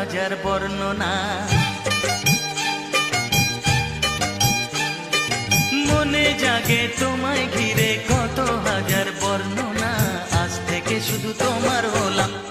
হাজার বর্ণনা। মনে জাগে তোমায় ঘিরে কত হাজার বর্ণনা। আজ থেকে শুধু তোমার হলাম।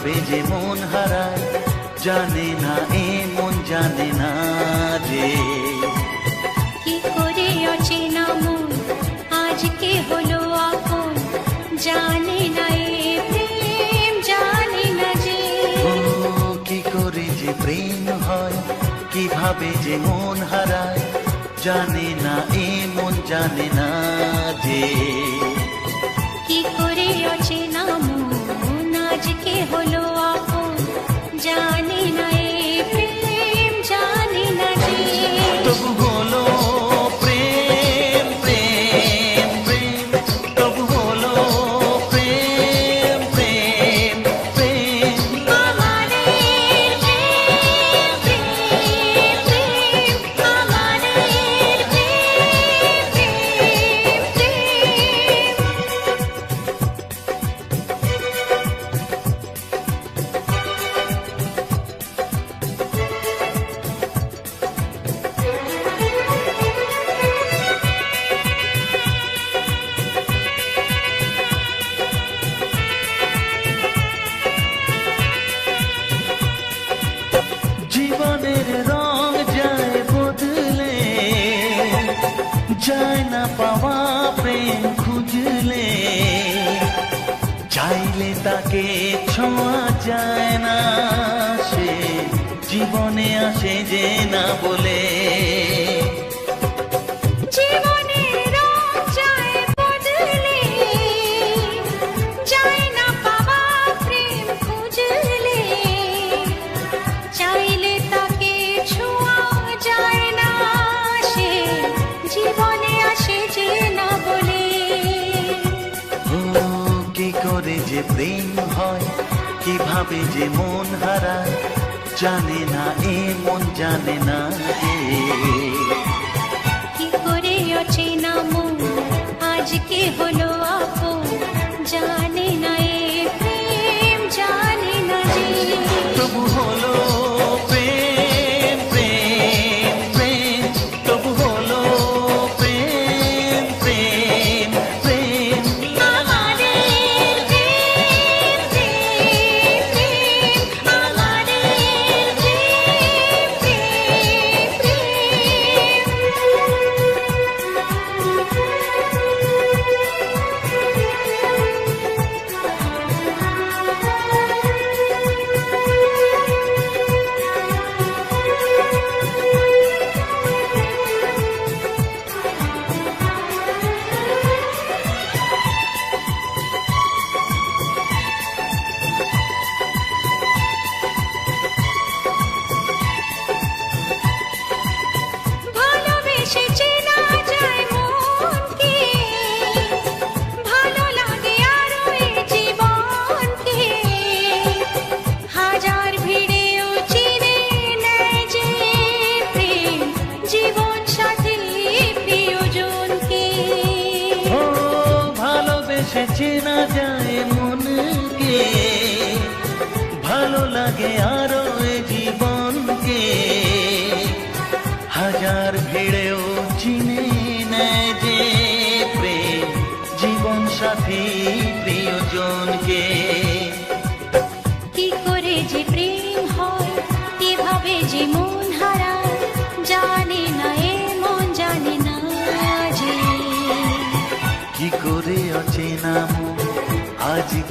ভাবে যে মন হারায় জানে না এ মন জানে না যে। কি করে অচেনা মন? হলো আপন? জানে না এ প্রেম জানে না যে। কি করে যে প্রেম হয় কীভাবে যে মন হারায় জানে না এ মন জানে না যে। কি করে অচেনা হলো আপন জানি না চাইলে তাকে ছোঁয়া যায় না। সে জীবনে আসে যে না বলে। জীবন ভাবে যে মন হারা জানে না এ মন জানে না কি করে মন? আজকে হলো আপু জানে না এ প্রেম জানে না যে। হলো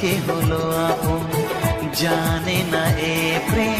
কে হলো আপন জানে না এ প্রেম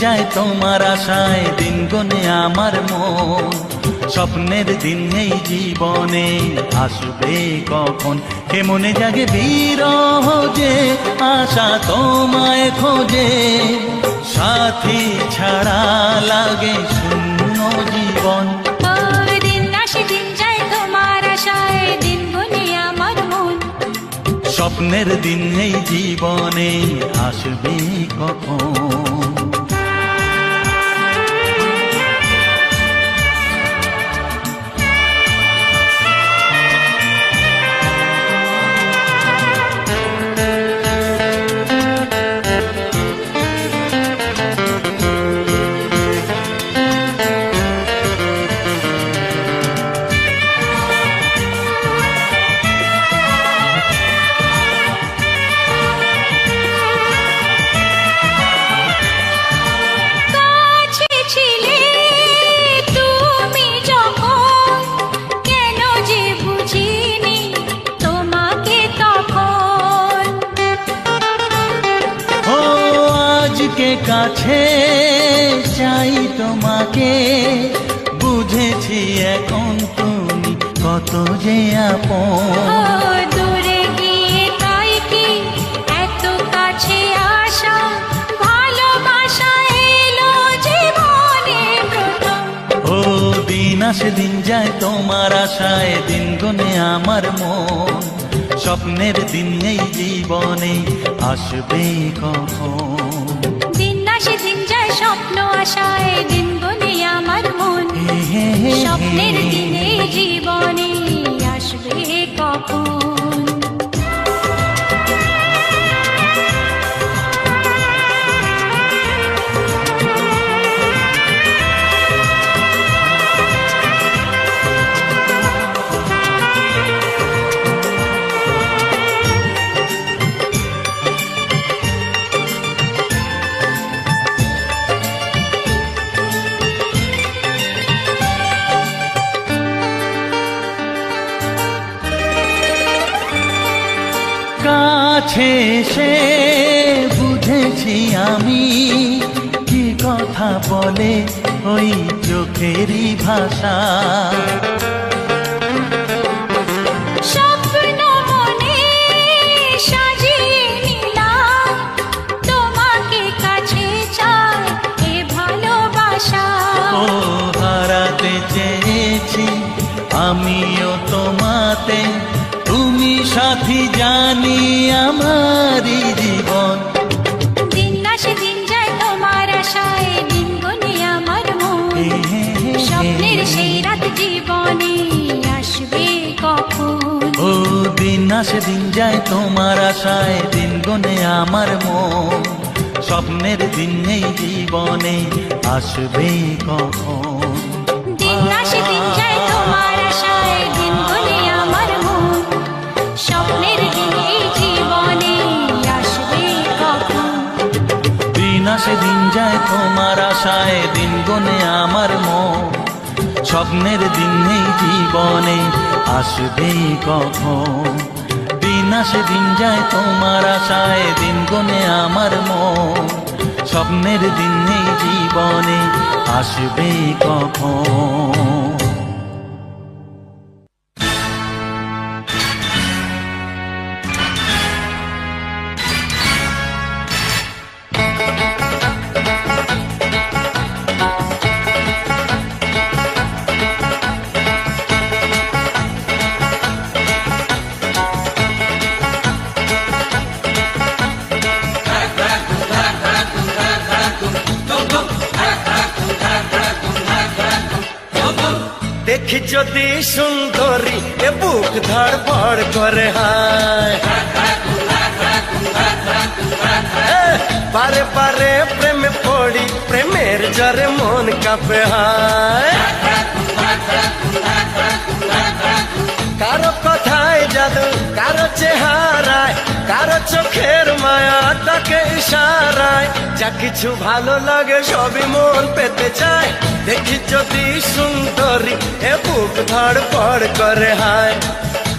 যায় তোমার আশায় দিন গনে আমার মন। স্বপ্নের দিন এই জীবনে আসবে কখন? কে মনে জাগে বিরহ যে আশা তোমায় খোঁজে? সাথী ছাড়া লাগে শূন্য জীবন। স্বপ্নের দিন এই জীবনে আসবে কখন? আসে দিন যায় তোমার আশায় দিন গুনে আমার মন। স্বপ্নের দিন এই জীবনে আসবে কখন? দিন আসে দিন যায় স্বপ্ন আশায় দিন গুনে আমার মন। স্বপ্নের। দিনে জীবনে আসবে কখন? কাছে সে বুঝেছি আমি কি কথা বলে ওই চোখেরই ভাষা। হারাতে চেয়েছি আমিও তোমাতে তুমি সাথী জানি আমারই জীবন। দিন আসে দিন যায় তোমার আশায় দিন গনে আমার মন। স্বপ্নের। সেই রাত জীবনে আসবে কখন? ও দিন আসে দিন যায় তোমার আশায় দিন গনে আমার মন। স্বপ্নের দিন এই জীবনে আসবে কখন? যায় তোমার আশায় দিন গনে আমার মন। স্বপ্নের দিন নেই জীবনে, আসবে কখন? দিন আসে, দিন যায় তোমার আশায় দিন গনে আমার মন। স্বপ্নের দিন নেই জীবনে, আসবে কখন? যদি সুন্দরী এ বুক ধড়ফড় করে, হায়। বারে বারে প্রেমে পড়ি, প্রেমের জরে মন কাঁপে, হায়। কারও কথায় জাদু, কারও চেহারায়, কারও চোখের মায়া তাকে ইশারায়। যা কিছু ভালো লাগে সবই মন পেতে চায়। দেখি যদি সুন্দরী এ বুক ধড় ধড়পড় করে হায়।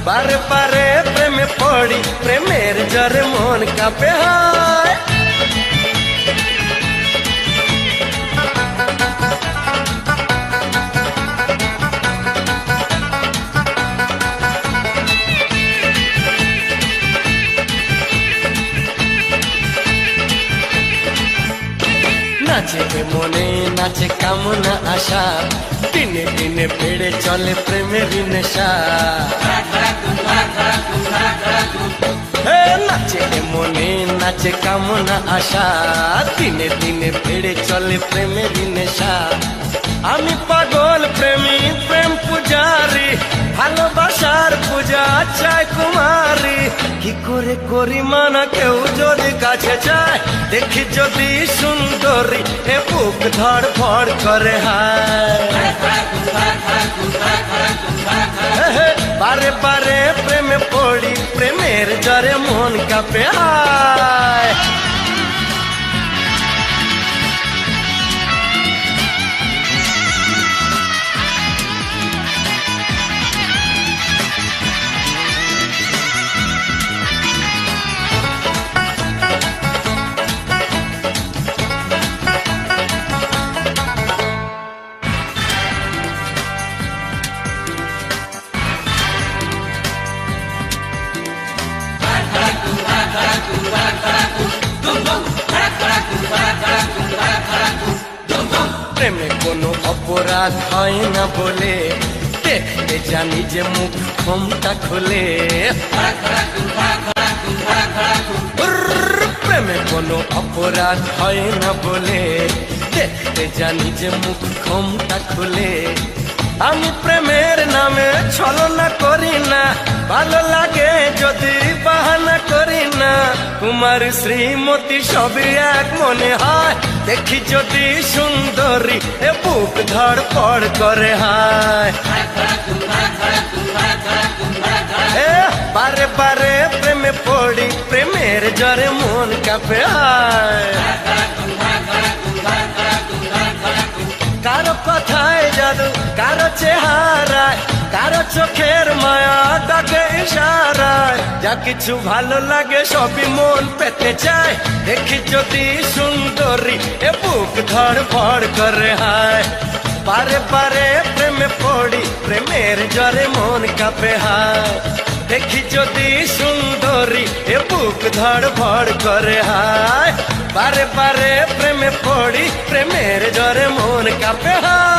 বারে বারে প্রেমে পড়ি, প্রেমের জরে মন কাঁপে হায়। এ মনে নাচে কামনা আশা দিনে দিনে বেড়ে চলে প্রেমের নেশা নাচে মনে নাচে কামনা আশা দিনে দিনে বেড়ে চলে প্রেমের নেশা আমি পাগল প্রেমী প্রেম পূজারি ভালোবাসার পূজা চায় কুমারী। কি করে করি মানা কেউ যদি কাছে চায়? দেখি যদি সুন্দরী এ বুক ধড় ফড় করে হায়। বারে প্রেমে পড়ি, প্রেমের জরে মন কাঁপে হায়। বলে। দেখতে জানি যে মুখ ক্ষমতা খোলে। প্রেমে কোনো অপরাধ হয় না বলে। দেখতে জানি যে মুখ ক্ষমতা খুলে। আমি প্রেমের নামে ছলনা করি না। ভালো লাগে যদি বাহানা করি না। কুমার শ্রীমতী সবই এক মনে হয়। দেখি যদি সুন্দরী এ বুক ধড়পড় করে হায়। এ, বারে বারে প্রেমে পড়ি, প্রেমের জ্বরে মন কাঁপে হায়। কারও কথায় জাদু, কারও চেহারায়, কারও চোখের মায়া ডাকে ইশারায়। যা কিছু ভালো লাগে সবই মন পেতে চায়। দেখি যদি সুন্দরী এ বুক ধড় ফড় করে হায়। পারে পারে প্রেমে পড়ি, প্রেমের জ্বরে মন কাঁপে হায়। দেখি যদি সুন্দরী এ বুক ধড় ফড় করে হায়। বারে বারে প্রেমে পড়ি, প্রেমের জ্বরে মন কাঁপে হায়।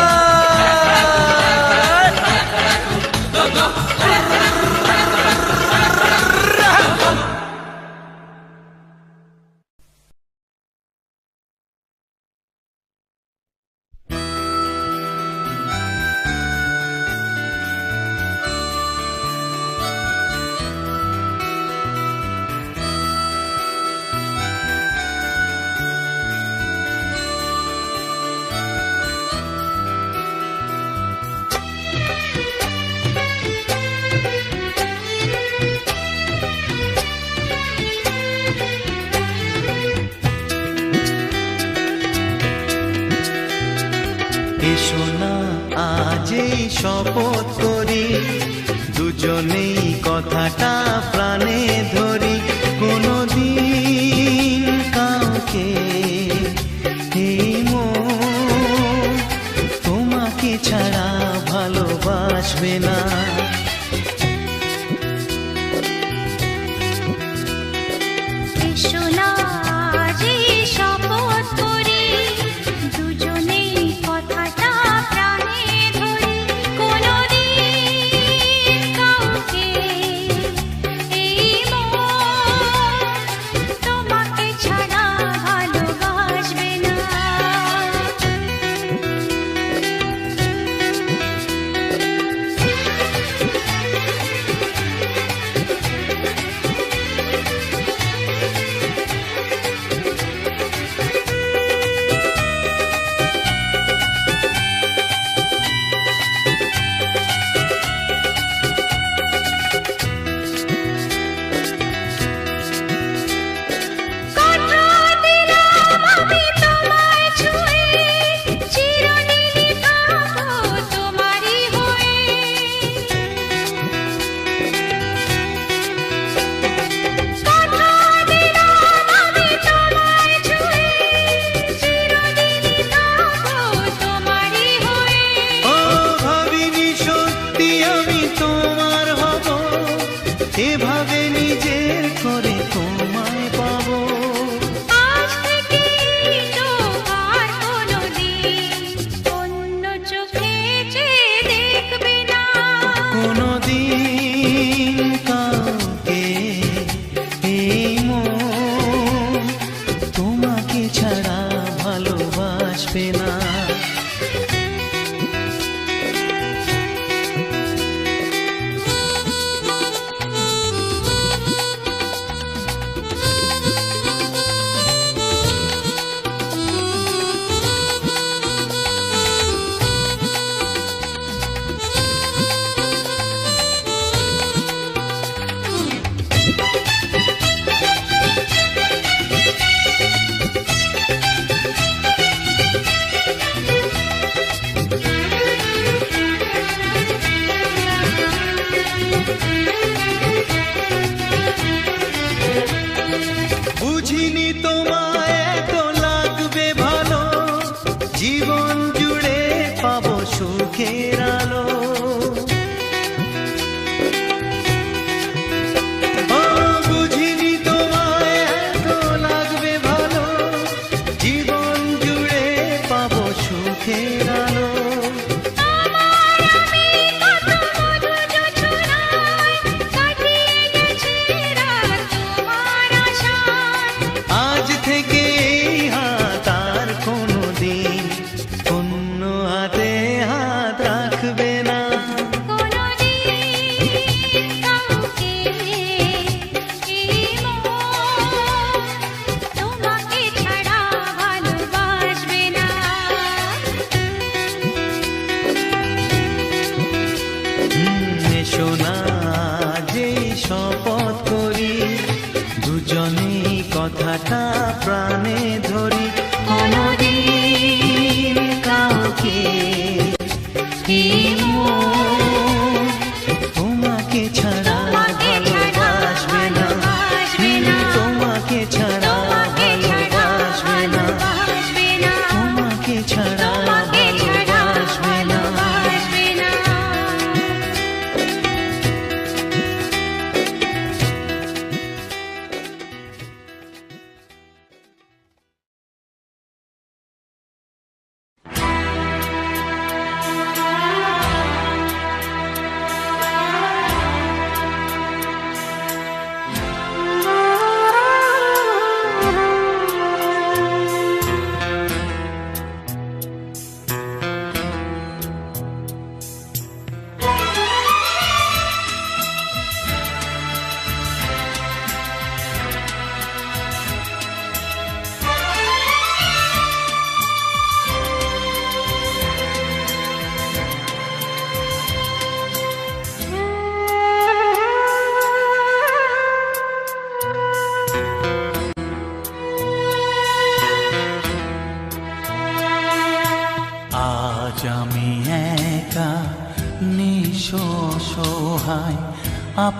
তোমাকে ছাড়া ভালোবাসবে না?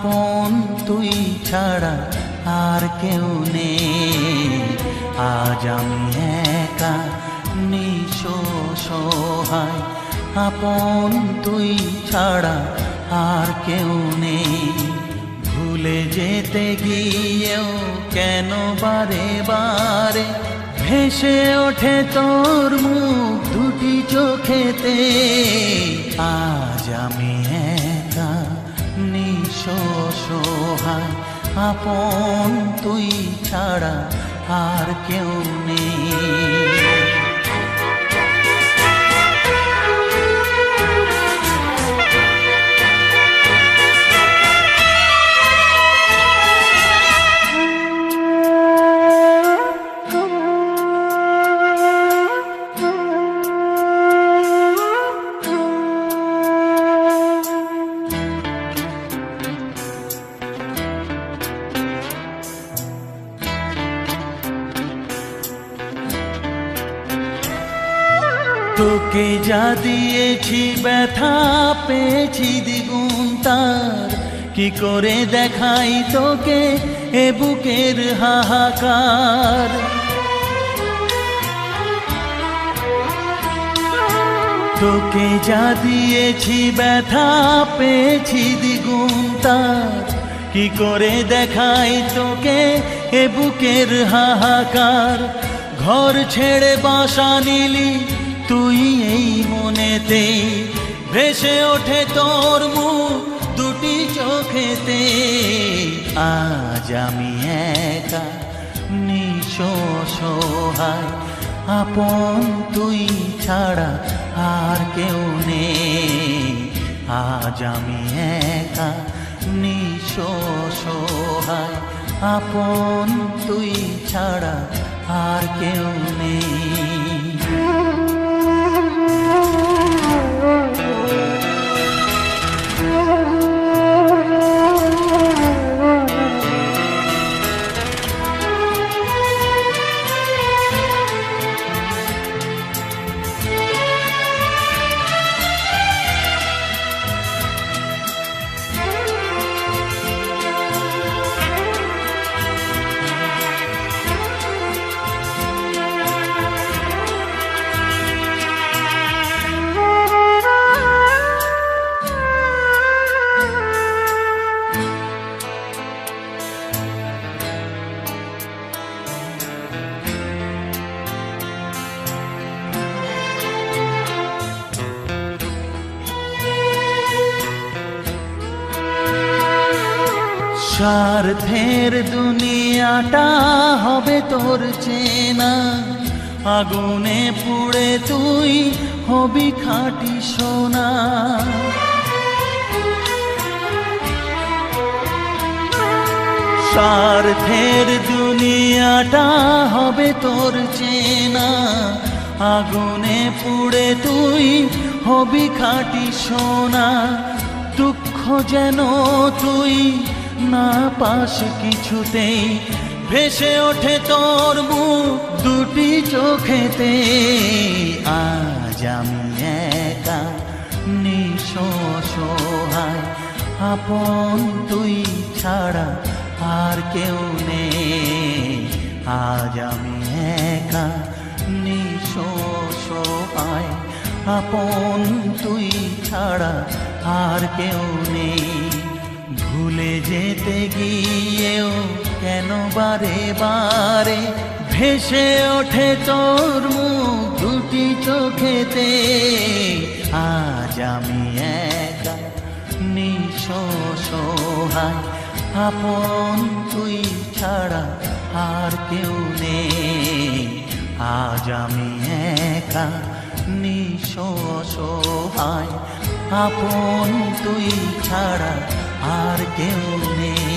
আপন তুই ছাড়া আর কেউ নেই। আজ আমি একা সহায়। আপন তুই ছাড়া আর কেউ নেই। ভুলে যেতে গিয়েও কেন বারে বারে ভেসে ওঠে তোর মুখ দুটি চোখেতে। আজ আপন তুই ছাড়া আর কেউ নেই। ব্যথা পেয়েছি দ্বিগুণ তার। কি করে দেখাই তোকে এ বুকের হাহাকার? তোকে যা দিয়েছি ব্যথা পেয়েছি দ্বিগুণ তার। কি করে দেখাই তোকে এ বুকের হাহাকার? ঘর ছেড়ে বাসা নিলি তুই এই মনেতে ভেসে ওঠে তোর মুখ দুটি চোখেতে। আজ আমি একা নিঃস সহায় আপন তুই ছাড়া আর কেউ নেই। আজ আমি একা নিঃস সহায় আপন তুই ছাড়া আর কেউ নেই। স্বার্থের দুনিয়াটা হবে তোর চেনা। আগুনে পুড়ে তুই হবি খাটি সোনা। স্বার্থের দুনিয়াটা হবে তোর চেনা। আগুনে পুড়ে তুই হবি খাটি সোনা। দুঃখ যেন তুই না পাস কিছুতেই, ভেসে ওঠে তোর মুখ দুটি চোখেতে। আজ আমি একা নিঃস সহায় আপন তুই ছাড়া আর কেউ নেই। আজ আমি একা নিঃস সহায় আপন তুই ছাড়া আর কেউ নেই। ভুলে যেতে গিয়েও কেন বারে বারে ভেসে ওঠে তোর মুখ দুটি চোখেতে? আজ আমি একা নিঃস সহায় আপন তুই ছাড়া আর কেউ নেই। আজ আমি একা নিঃস সহায় আপন তুই ছাড়া আর কেউ নেই